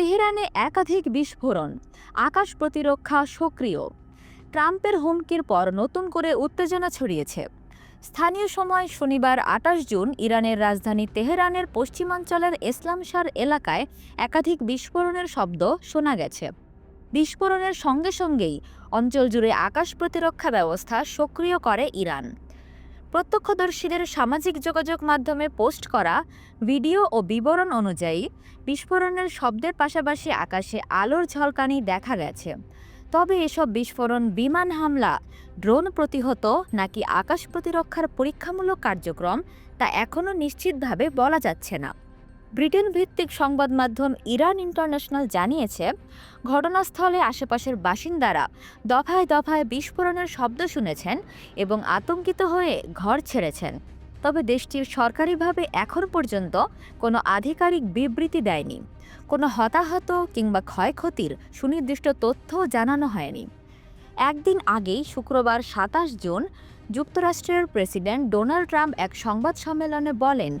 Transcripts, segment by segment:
তেহরানে একাধিক বিস্ফোরণ, আকাশ প্রতিরক্ষা সক্রিয়। ট্রাম্পের হুমকির পর নতুন করে উত্তেজনা ছড়িয়েছে। স্থানীয় সময় শনিবার আটাশ জুন ইরানের রাজধানী তেহরানের পশ্চিমাঞ্চলের ইসলামশার এলাকায় একাধিক বিস্ফোরণের শব্দ শোনা গেছে। বিস্ফোরণের সঙ্গে সঙ্গেই অঞ্চল জুড়ে আকাশ প্রতিরক্ষা ব্যবস্থা সক্রিয় করে ইরান। প্রত্যক্ষদর্শীদের সামাজিক যোগাযোগ মাধ্যমে পোস্ট করা ভিডিও ও বিবরণ অনুযায়ী বিস্ফোরণের শব্দের পাশাপাশি আকাশে আলোর ঝলকানি দেখা গেছে। তবে এসব বিস্ফোরণ, বিমান হামলা, ড্রোন প্রতিহত নাকি আকাশ প্রতিরক্ষার পরীক্ষামূলক কার্যক্রম তা এখনও নিশ্চিতভাবে বলা যাচ্ছে না। ব্রিটেন ভিত্তিক সংবাদ মাধ্যম ইরান ইন্টারন্যাশনাল জানিয়েছে, ঘটনাস্থলে আশেপাশের বাসিন্দারা দফায় দফায় বিস্ফোরণের শব্দ শুনেছেন এবং আতঙ্কিত হয়ে ঘর ছেড়েছেন। তবে দেশটির সরকারিভাবে এখন পর্যন্ত কোনো আধিকারিক বিবৃতি দেয়নি। কোনো হতাহত কিংবা ক্ষয়ক্ষতির সুনির্দিষ্ট তথ্যও জানানো হয়নি। একদিন আগেই শুক্রবার সাতাশ জুন যুক্তরাষ্ট্রের প্রেসিডেন্ট ডোনাল্ড ট্রাম্প এক সংবাদ সম্মেলনে বলেন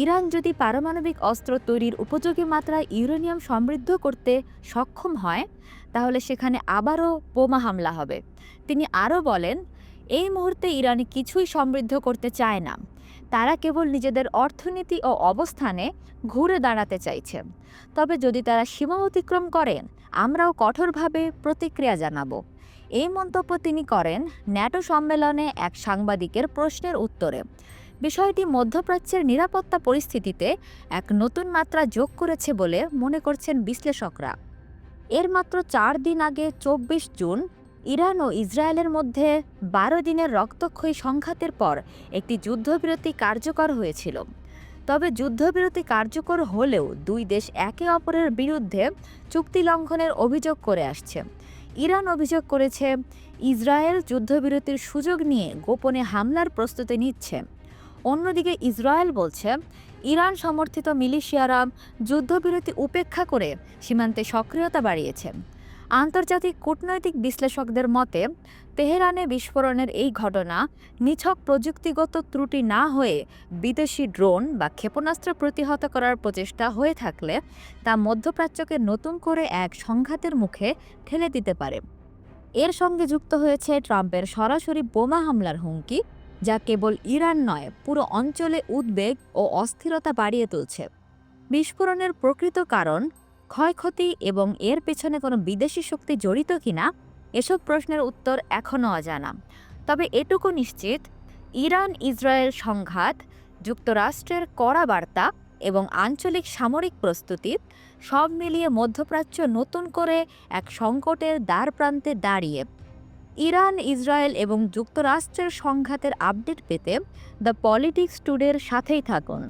ইরান যদি পারমাণবিক অস্ত্র তৈরির উপযোগী মাত্রায় ইউরেনিয়াম সমৃদ্ধ করতে সক্ষম হয়, তাহলে সেখানে আবারও বোমা হামলা হবে। তিনি আরও বলেন, এই মুহূর্তে ইরানি কিছুই সমৃদ্ধ করতে চায় না। তারা কেবল নিজেদের অর্থনীতি ও অবস্থানে ঘুরে দাঁড়াতে চাইছে। তবে যদি তারা সীমা অতিক্রম করেন, আমরাও কঠোরভাবে প্রতিক্রিয়া জানাব। এই মন্তব্য তিনি করেন ন্যাটো সম্মেলনে এক সাংবাদিকের প্রশ্নের উত্তরে। বিষয়টি মধ্যপ্রাচ্যের নিরাপত্তা পরিস্থিতিতে এক নতুন মাত্রা যোগ করেছে বলে মনে করছেন বিশ্লেষকরা। এর মাত্র চার দিন আগে চব্বিশ জুন ইরান ও ইসরায়েলের মধ্যে বারো দিনের রক্তক্ষয়ী সংঘাতের পর একটি যুদ্ধবিরতি কার্যকর হয়েছিল। তবে যুদ্ধবিরতি কার্যকর হলেও দুই দেশ একে অপরের বিরুদ্ধে চুক্তি লঙ্ঘনের অভিযোগ করে আসছে। ইরান অভিযোগ করেছে, ইসরায়েল যুদ্ধবিরতির সুযোগ নিয়ে গোপনে হামলার প্রস্তুতি নিচ্ছে। অন্যদিকে ইসরায়েল বলছে, ইরান সমর্থিত মিলিশিয়ারা যুদ্ধবিরতি উপেক্ষা করে সীমান্তে সক্রিয়তা বাড়িয়েছে। আন্তর্জাতিক কূটনৈতিক বিশ্লেষকদের মতে, তেহরানে বিস্ফোরণের এই ঘটনা নিছক প্রযুক্তিগত ত্রুটি না হয়ে বিদেশি ড্রোন বা ক্ষেপণাস্ত্র প্রতিহত করার প্রচেষ্টা হয়ে থাকলে তা মধ্যপ্রাচ্যকে নতুন করে এক সংঘাতের মুখে ঠেলে দিতে পারে। এর সঙ্গে যুক্ত হয়েছে ট্রাম্পের সরাসরি বোমা হামলার হুমকি যা কেবল ইরান নয়, পুরো অঞ্চলে উদ্বেগ ও অস্থিরতা বাড়িয়ে তুলছে। বিস্ফোরণের প্রকৃত কারণ, ক্ষয়ক্ষতি এবং এর পেছনে কোনো বিদেশি শক্তি জড়িত কিনা, এসব প্রশ্নের উত্তর এখনও অজানা। তবে এটুকু নিশ্চিত ইরান ইসরায়েল সংঘাত, যুক্তরাষ্ট্রের কড়া বার্তা এবং আঞ্চলিক সামরিক প্রস্তুতি সব মিলিয়ে মধ্যপ্রাচ্য নতুন করে এক সংকটের দ্বার প্রান্তে দাঁড়িয়ে। ইরান ইসরায়েল এবং যুক্তরাষ্ট্রের সংঘাতের আপডেট পেতে দ্য পলিটিক্স টুডের সাথেই থাকুন।